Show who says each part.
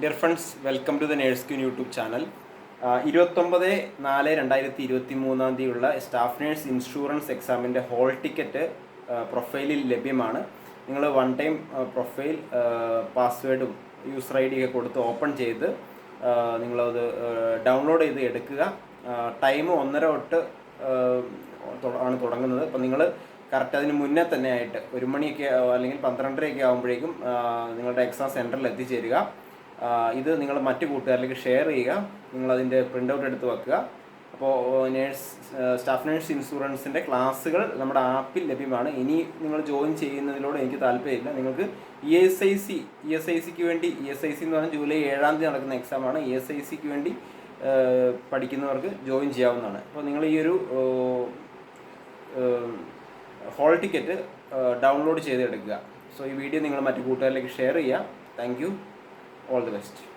Speaker 1: Dear friends welcome to the nurse queen YouTube channel ഇരുപത്തൊമ്പത് നാല് രണ്ടായിരത്തി ഇരുപത്തി മൂന്നാം തീയതിയുള്ള സ്റ്റാഫ് നേഴ്സ് ഇൻഷുറൻസ് എക്സാമിന്റെ ഹോൾ ടിക്കറ്റ് പ്രൊഫൈലിൽ ലഭ്യമാണ്. നിങ്ങൾ വൺ ടൈം പ്രൊഫൈൽ പാസ്വേഡും യൂസർ ഐ ഡി ഒക്കെ കൊടുത്ത് ഓപ്പൺ ചെയ്ത് നിങ്ങളത് ഡൗൺലോഡ് ചെയ്ത് എടുക്കുക. ടൈം ഒന്നര തൊട്ട് ആണ് തുടങ്ങുന്നത്. അപ്പം നിങ്ങൾ കറക്റ്റ് അതിന് മുന്നേ തന്നെ ആയിട്ട് ഒരു മണിയൊക്കെ അല്ലെങ്കിൽ പന്ത്രണ്ടരയൊക്കെ ആകുമ്പോഴേക്കും നിങ്ങളുടെ എക്സാം സെന്ററിൽ എത്തിച്ചേരുക. ഇത് നിങ്ങൾ മറ്റു കൂട്ടുകാരിലേക്ക് ഷെയർ ചെയ്യുക. നിങ്ങൾ അതിന്റെ പ്രിന്റ് ഔട്ട് എടുത്ത് വെക്കുക. അപ്പോൾ നേഴ്സ് സ്റ്റാഫ് നേഴ്സ് ഇൻഷുറൻസിന്റെ ക്ലാസ്സുകൾ നമ്മുടെ ആപ്പിൽ ലഭ്യമാണ്. ഇനി നിങ്ങൾ ജോയിൻ ചെയ്യുന്നതിലൂടെ എനിക്ക് താല്പര്യമില്ല. നിങ്ങൾക്ക് E S I C E S I സിക്ക് വേണ്ടി ഇ എസ് ഐ സി എന്ന് പറഞ്ഞാൽ ജൂലൈ ഏഴാം തീയതി നടക്കുന്ന എക്സാമാണ് ഇ എസ് ഐ സിക്ക് വേണ്ടി പഠിക്കുന്നവർക്ക് ജോയിൻ ചെയ്യാവുന്നതാണ്. അപ്പോൾ നിങ്ങൾ ഈ ഒരു ഹോൾ ടിക്കറ്റ് ഡൗൺലോഡ് ചെയ്തെടുക്കുക. സോ ഈ വീഡിയോ നിങ്ങൾ മറ്റു കൂട്ടുകാരിലേക്ക് ഷെയർ ചെയ്യുക. Thank All the best.